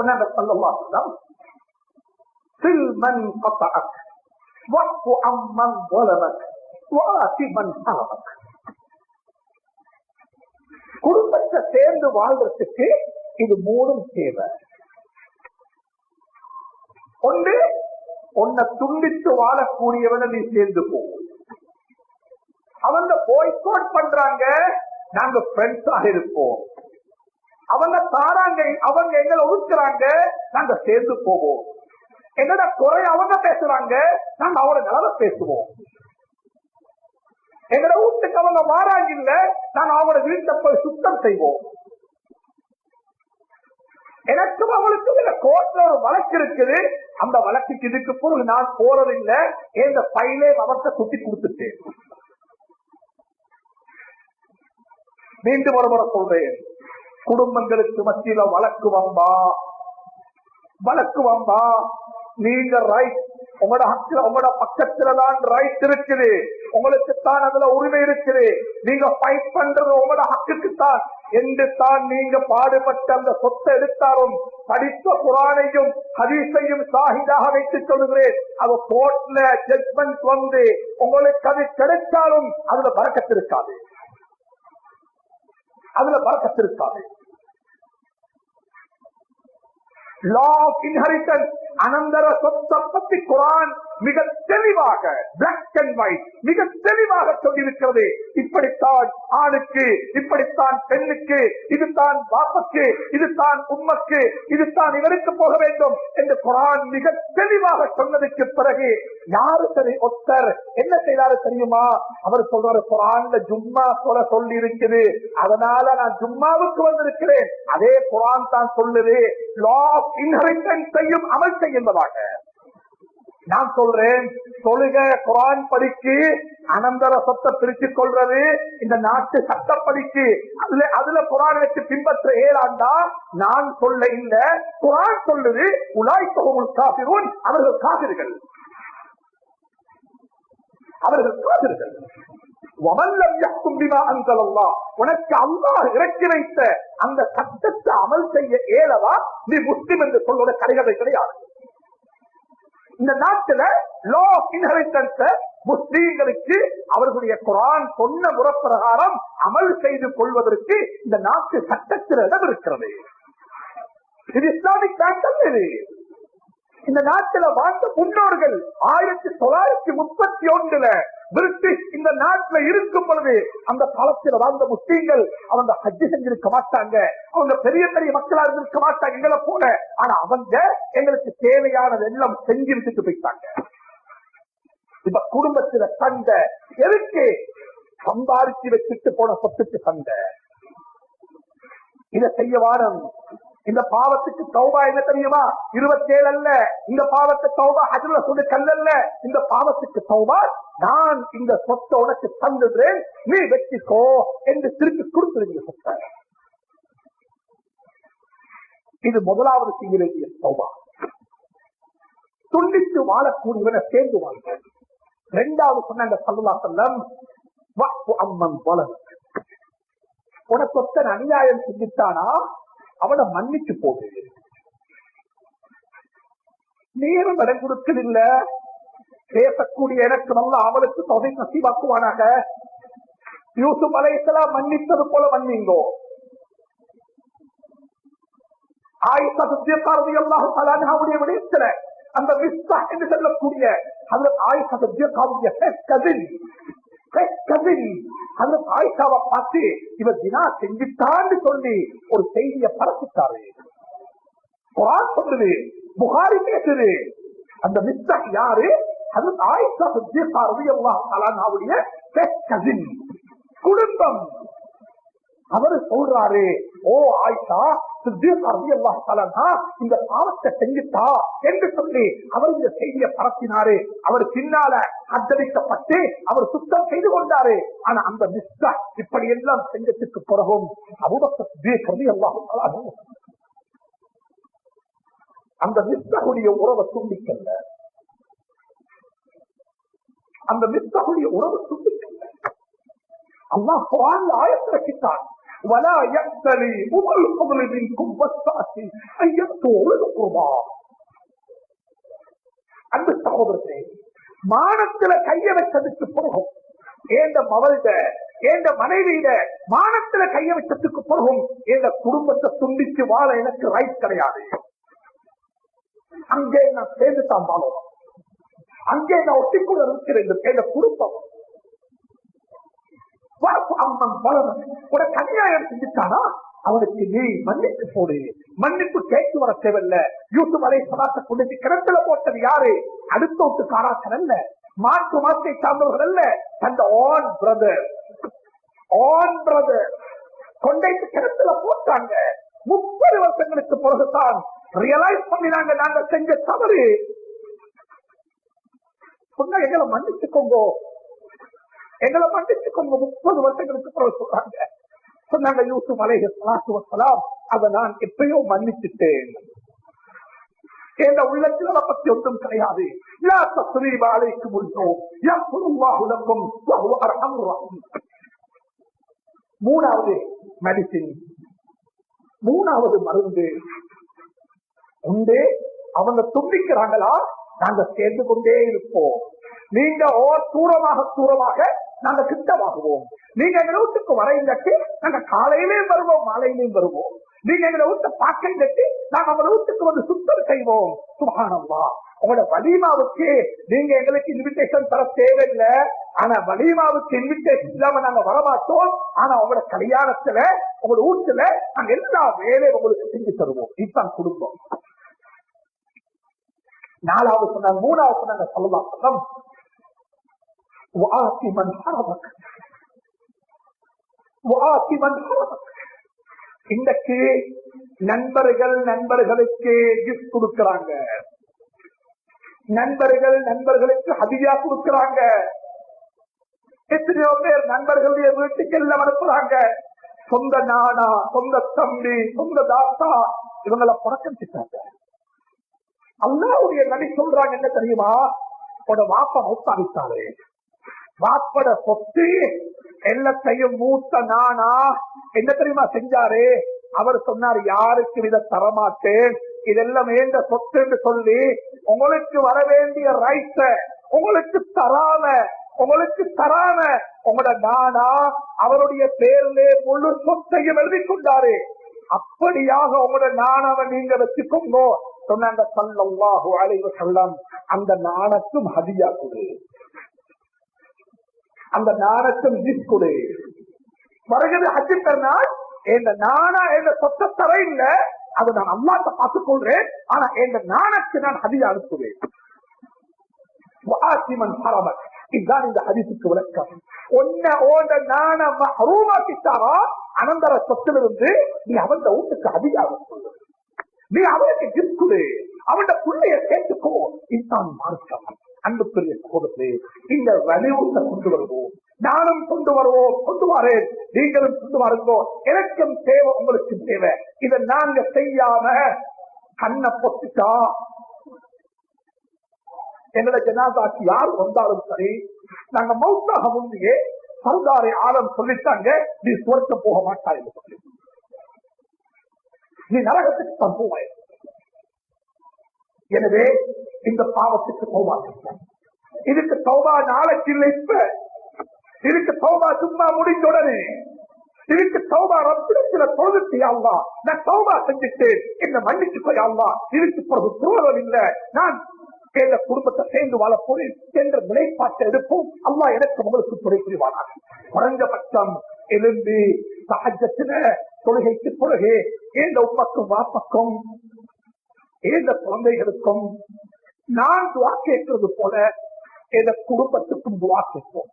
சொன்னாங்க சொல்லலாம் சில்மன் கத்தஅக் வஃபு அம்மன் வலமக் வாசி மன் ஹரமக் குடும்பத்தை சேர்ந்து வாழ்றதுக்கு இது மூணும் தேவை. ஒன்று உன்னை துண்டித்து வாழக்கூடியவனை நீ சேர்ந்து போ. அவங்க போய்கோட் பண்றாங்க நாங்க ஃப்ரெண்ட்ஸாக இருப்போம். அவங்க தாராங்க அவங்க எங்களை ஒதுக்குறாங்க நாங்க சேர்ந்து போவோம். என்னோட குறை அவங்க பேசுறாங்க நாங்க அவங்களோட நிலவை பேசுவோம். எங்களோட வீட்டுக்கு அவங்க வாராங்க இல்ல நாங்க அவங்களோட வீட்டை போய் சுத்தம் செய்வோம். எனக்கும் அவளுக்கும் இந்த கோர்ட்ல ஒரு வழக்கு இருக்குது. அந்த வழக்குக்கு இதுக்கு பொருள் நான் போறதில்லை. இந்த பைலே அவர்கிட்ட சுத்தி கொடுத்துட்டேன். மீண்டும் ஒரு முறை சொல்றேன். குடும்பங்களுக்கு மத்தியில வழக்கு வாம்பா. வழக்கு வாம்பா. நீங்க ரைட் உங்களோட ஹக்கில் உங்களோட பக்கத்துல தான் ரைட் இருக்குது. உங்களுக்கு தான் அதுல உரிமை இருக்குது. நீங்க ஃபைட் பண்றது உங்களோட ஹக்குக்கு தான். என்று தான் நீங்க பாடுபட்ட அந்த சொத்தை எடுத்தாரும் படித்த குரானையும் ஹதீஸையும் சாகிதாக வைத்துக் சொல்கிறேன் அது கோர்ட்ல ஜட்மெண்ட் வந்து உங்களுக்கு அது கிடைச்சாலும் அதுல பறக்கத்திருக்காது அதுல பறக்கத்திருக்காது லா ஆஃப் இன்ஹெரிட்டன்ஸ் அனந்தர சொத்தை பத்தி குரான் மிக தெளிவாக பிளாக் அண்ட் ஒயிட் மிக தெளிவாக சொல்லியிருக்கிறது. இப்படித்தான் ஆணுக்கு இப்படித்தான் பெண்ணுக்கு இதுதான் பாப்பக்கு இதுதான் உம்மக்கு இதுதான் இவருக்கு போக வேண்டும் என்று குரான் மிக தெளிவாக சொன்னதுக்கு பிறகு யாரு சரி? ஒத்தர். என்ன செய்தாரு தெரியுமா? அவர் சொல்றாரு குரான்ல ஜும்மா சொல்ல சொல்லி இருக்குது அதனால நான் ஜும்மாவுக்கு வந்திருக்கிறேன். அதே குரான் தான் சொல்லுது. லா ஆஃப் இன்ஹெரிட்டன்ஸையும் அமல் என்பதாக. நான் சொல்றேன் தொழுக குரான் படிக்கு அனந்தர சொத்தை பிரித்துக் கொள்றது இந்த நாட்டு சட்டப்படிக்கு அதுல அதுல குரான் வச்சு பின்பற்ற ஏழாண்டா நான் சொல்ல இல்ல. குரான் சொல்லுது உலாய் தொகுமுல் காபிரூன் அவர்கள் காபிர்கள் அவர்கள் காபிர்கள் உனக்கு அல்லாஹ் இறக்கி வைத்த அந்த சட்டத்தை அமல் செய்ய ஏழவா நீ முஸ்லிம் என்று சொல்லுவத கடைகளை கிடையாது. இந்த நாட்டுல லோ ஆஃப் முஸ்லீம்களுக்கு அவர்களுடைய குரான் சொன்ன முறப்பிரகாரம் அமல் செய்து கொள்வதற்கு இந்த நாட்டு சட்டத்தில் இடம் இருக்கிறது. இது இஸ்லாமிக் நாட்டம் இது. இந்த நாட்டுல வாழ்ந்த முன்னோர்கள் ஆயிரத்தி தொள்ளாயிரத்தி முப்பத்தி ஒன்றுல பிரிட்டிஷ் இந்த நாட்டில் இருக்கும் பொழுது அந்த காலத்தில் வாழ்ந்த முஸ்லீம்கள் அவங்க ஹஜ்ஜு செஞ்சிருக்க மாட்டாங்க. அவங்க பெரிய பெரிய மக்களா இருந்திருக்க மாட்டாங்க எங்களை போல. ஆனா அவங்க எங்களுக்கு தேவையானது எல்லாம் செஞ்சு விட்டுட்டு போயிட்டாங்க. இப்ப குடும்பத்துல சண்டை. எதுக்கு? சம்பாதிச்சு வச்சுட்டு போன சொத்துக்கு சண்டை. இதை செய்ய வாரம் இந்த பாவத்துக்கு தௌபா என்ன தெரியுமா? இருபத்தி அல்ல. இந்த பாவத்தை தௌபா அதுல சொல்லு கல்லல்ல இந்த பாவத்துக்கு தௌபா நான் இந்த சொத்தை உனக்கு தந்துடுறேன். நீ வெற்றிக்கோ என்று திருப்பி கொடுத்துருங்க சொத்தை. இது முதலாவது செய்ய வேண்டிய தௌபா. துண்டித்து வாழக்கூடியவனை சேர்ந்து வாழ்கிறேன் இரண்டாவது சொன்னாங்க சல்லா செல்லம் அம்மன் வளர் உனக்கு அநியாயம் செஞ்சுட்டானா? அவனை மன்னிச்சு போடு. நேரம் இடம் கொடுக்கல பேசக்கூடிய எனக்கு நல்ல அவனுக்கு தொகை நசிவாக்குவானாக. யூசுப் அலைசலாம் மன்னித்தது போல மன்னிங்கோ. ஆயிஷா சுத்தியக்காரதி எல்லாம் தலானாவுடைய விடயத்துல அந்த மிஸ்தா என்று சொல்லக்கூடிய அதுல ஆயிஷா சுத்தியக்காவுடைய கசின் கசின் அந்த ஆயிஷாவை பார்த்து இவர் தினா செஞ்சுட்டான்னு சொல்லி ஒரு செய்தியை பரப்பிட்டாரு. குரான் சொல்லுது புகாரி பேசுது. அந்த மிஸ்தா யாரு? அது ஆயிஷா சுத்தியக்காரதி எல்லாம் தலானாவுடைய கசின் குடும்பம். அவரு சொல்றாரு ஓ ஆயிஷா இந்த பாவத்தை செஞ்சுட்டா என்று சொல்லி அவர் இந்த செய்தியை பரப்பினாரு. அவர் பின்னால அத்தரிக்கப்பட்டு அவர் சுத்தம் செய்து கொண்டாரு. ஆனா அந்த மிஸ்டா இப்படி எல்லாம் செஞ்சதுக்கு பிறகும் அபுபக்கி எல்லாம் அந்த மிஸ்டகுடைய உறவை துண்டிக்கல. அந்த மிஸ்டகுடைய உறவை துண்டிக்கல. அம்மா குரான் ஆயத்திரக்கிட்டான் ولا يأتلي أولو الفضل منكم والسعة أن குருமா அன்பு சகோதரர்களே மானத்துல கைய வச்சதுக்கு பிறகும் ஏந்த மவள்ட ஏந்த மனைவியிட மானத்துல கைய வச்சதுக்கு பிறகும் எந்த குடும்பத்தை துண்டிச்சு வாழ எனக்கு ரைட் கிடையாது அங்கே நான் சேர்ந்து தான் வாழணும் அங்கே நான் ஒட்டிக்கொள்ள இருக்கிறேன் எந்த குடும்பம் வரப்பு அம்மன் வளரும். உனக்கு அநியாயம் செஞ்சுட்டானா அவனுக்கு நீ மன்னிப்பு போடு. மன்னிப்பு கேட்டு வர தேவையில்ல. யூசுப் அலை சலாத்தை கொண்டு கிணத்துல போட்டது யாரு? அடுத்த விட்டு அல்ல. மாற்று மாற்றை சார்ந்தவர்கள் அல்ல. அந்த ஆன் பிரதர் ஆன் பிரதர் கொண்டைத்து கிணத்துல போட்டாங்க. முப்பது வருஷங்களுக்கு பிறகுதான் ரியலைஸ் பண்ணினாங்க நாங்க செஞ்ச தவறு. சொன்னா எங்களை மன்னிச்சுக்கோங்க. எங்களை மன்னிச்சுக்கோங்க முப்பது வருஷங்களுக்கு பிறகு சொல்றாங்க சொன்னாங்க யூசுப் அலைஹி சலாத்து வசலாம் அதை நான் எப்பயோ மன்னிச்சுட்டேன். என்ற உள்ளத்தில் அதை பத்தி ஒன்றும் கிடையாது. யா தஸ்ரீப அலைக்கும் உள்ளோம் யக்ஃபுருல்லாஹு லக்கும் வஹுவ மூணாவது மெடிசின் மூணாவது மருந்து. உண்டு. அவங்க துண்டிக்கிறாங்களா? நாங்க சேர்ந்து கொண்டே இருப்போம். நீங்க ஓ தூரமாக தூரமாக நாங்க திட்டமாகுவோம். நீங்க எங்களை வீட்டுக்கு வர இல்லாட்டி நாங்க காலையிலேயும் வருவோம் மாலையிலேயும் வருவோம். நீங்க எங்களை வீட்டு பார்க்க இல்லாட்டி நாங்க உங்களை வீட்டுக்கு வந்து சுத்தம் செய்வோம். சுகானம்மா உங்களோட வலிமாவுக்கு நீங்க எங்களுக்கு இன்விடேஷன் தர தேவையில்லை. ஆனா வலிமாவுக்கு இன்விடேஷன் இல்லாம நாங்க வரமாட்டோம். ஆனா உங்களோட கல்யாணத்துல உங்களோட வீட்டுல நாங்க எல்லா வேலையும் உங்களுக்கு செஞ்சு தருவோம். இதுதான் குடும்பம். நாலாவது சொன்னாங்க மூணாவது சொன்னாங்க சொல்லலாம் وآت من حرمك وآت من حرمك இன்னைக்கு நண்பர்கள் நண்பர்களுக்கு கிஃப்ட் கொடுக்கறாங்க நண்பர்கள் நண்பர்களுக்கு ஹதியா கொடுக்கறாங்க எத்தனையோ பேர் நண்பர்களுடைய வீட்டுக்கு எல்லாம் அனுப்புறாங்க சொந்த நானா சொந்த தம்பி சொந்த தாத்தா இவங்களை புறக்கணிச்சுட்டாங்க அல்லாவுடைய நடி சொல்றாங்க என்ன தெரியுமா உட வாப்பா மௌத்தாவித்தாரு வாப்பட சொத்து எல்லாத்தையும் மூத்த நானா? என்ன தெரியுமா செஞ்சாரு? அவர் சொன்னார் யாருக்கு இதை தரமாட்டேன்? இதெல்லாம் ஏந்த சொத்து என்று சொல்லி உங்களுக்கு வர வேண்டிய ரைட்ட உங்களுக்கு தராம உங்களுக்கு தராம உங்களோட நானா? அவருடைய பேர்ல முழு சொத்தையும் எழுதி கொண்டாரு. அப்படியாக உங்களோட நாணாவை நீங்க வச்சுக்கோங்க சொன்னாங்க சல்லாஹு அலைவ சொல்லம் அந்த நாணத்தும் ஹதியா கொடு. அந்த நாணத்தை ஜிப் கொடு வருகிறது ஹஜ்ஜி பெருநாள் இந்த நானா என்ற சொத்த தர இல்ல அதை நான் அல்லாட்ட பார்த்துக் கொள்றேன் ஆனா இந்த நாணத்தை நான் ஹதியா அனுப்புவேன். இதுதான் இந்த ஹதிசுக்கு விளக்கம். ஒன்ன ஓண்ட நாண மஹரூமாக்கிட்டாரா அனந்தர சொத்திலிருந்து நீ அவன் வீட்டுக்கு அதிகாரம் நீ அவனுக்கு கிஃப்ட் அவன் பிள்ளைய சேர்த்துக்கோ இதுதான் மார்க்கம். அன்புக்குரிய சகோதரே இந்த வலியுறுத்த கொண்டு வருவோம். நானும் கொண்டு வருவோம். கொண்டு வரேன் நீங்களும் கொண்டு வருங்கோ. எனக்கும் தேவை உங்களுக்கு தேவை. இதை நாங்க செய்யாம கண்ணை பொத்துட்டா? எங்களோட ஜனாதாக்கு யார் வந்தாலும் சரி நாங்க மௌத்தாக முந்தையே சர்தாரை ஆழம் சொல்லிட்டாங்க நீ சுவர்க்க போக மாட்டா என்று சொல்லி நீ நரகத்துக்கு தான் போவாய். எனவே இந்த பாவத்துக்கு தௌபா இதுக்கு தௌபா நாளைக்கு இல்லை இப்ப. இதுக்கு தௌபா சும்மா முடிஞ்ச உடனே. இதுக்கு சௌபா ரப்பிடத்துல தொழுது நான் சௌபா செஞ்சுட்டேன். என்ன மன்னிச்சு போய் ஆள்வா இதுக்கு பிறகு தூரம் இல்லை. நான் எங்க குடும்பத்தை சேர்ந்து வாழ போறேன் என்ற நிலைப்பாட்டை எடுப்போம். அல்லா எனக்கு உங்களுக்கு துணை புரிவானாக. குறைஞ்சபட்சம் எழுந்து சகஜத்தின தொழுகைக்கு பிறகு எந்த உமக்கும் வாப்பக்கும்? ஏத குழந்தைகளுக்கும் நான் துவா கேட்கறது போல எந்த குடும்பத்துக்கும் துவா கேட்போம்.